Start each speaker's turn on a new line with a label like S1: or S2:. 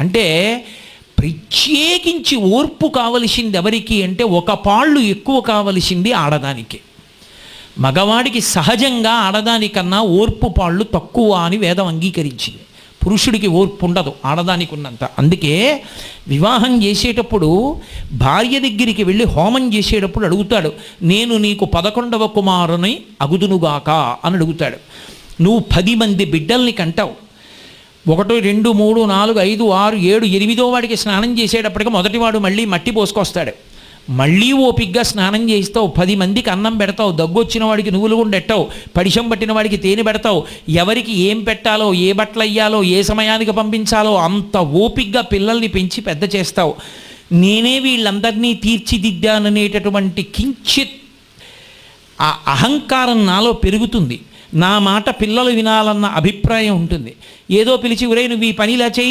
S1: అంటే ప్రత్యేకించి ఓర్పు కావలసింది ఎవరికి అంటే ఒక పాళ్ళు ఎక్కువ కావలసింది ఆడదానికి. మగవాడికి సహజంగా ఆడదానికన్నా ఓర్పు పాళ్ళు తక్కువ అని వేదం అంగీకరించింది. పురుషుడికి ఓర్పు ఉండదు ఆడదానికి ఉన్నంత అందుకే వివాహం చేసేటప్పుడు భార్య దగ్గరికి వెళ్ళి హోమం చేసేటప్పుడు అడుగుతాడు నేను నీకు పదకొండవ కుమారుని అగుదునుగాక అని అడుగుతాడు. నువ్వు పది మంది బిడ్డల్ని కంటావు. ఒకటి రెండు మూడు నాలుగు ఐదు ఆరు ఏడు ఎనిమిదో వాడికి స్నానం చేసేటప్పటికి మొదటివాడు మళ్ళీ మట్టి పోసుకొస్తాడు. మళ్ళీ ఓపిగ్గా స్నానం చేయిస్తావు. పది మందికి అన్నం పెడతావు. దగ్గొచ్చిన వాడికి నువ్వులు గుండెట్టావు పడిషం పట్టిన వాడికి తేనె పెడతావు. ఎవరికి ఏం పెట్టాలో ఏ బట్టలు అయ్యాలో ఏ సమయానికి పంపించాలో అంత ఓపిగ్గా పిల్లల్ని పెంచి పెద్ద చేస్తావు. నేనే వీళ్ళందరినీ తీర్చిదిద్దాననేటటువంటి కించిత్ ఆ అహంకారం నాలో పెరుగుతుంది. నా మాట పిల్లలు వినాలన్న అభిప్రాయం ఉంటుంది. ఏదో పిలిచి ఉరే నువ్వు ఈ పని ఇలా చేయి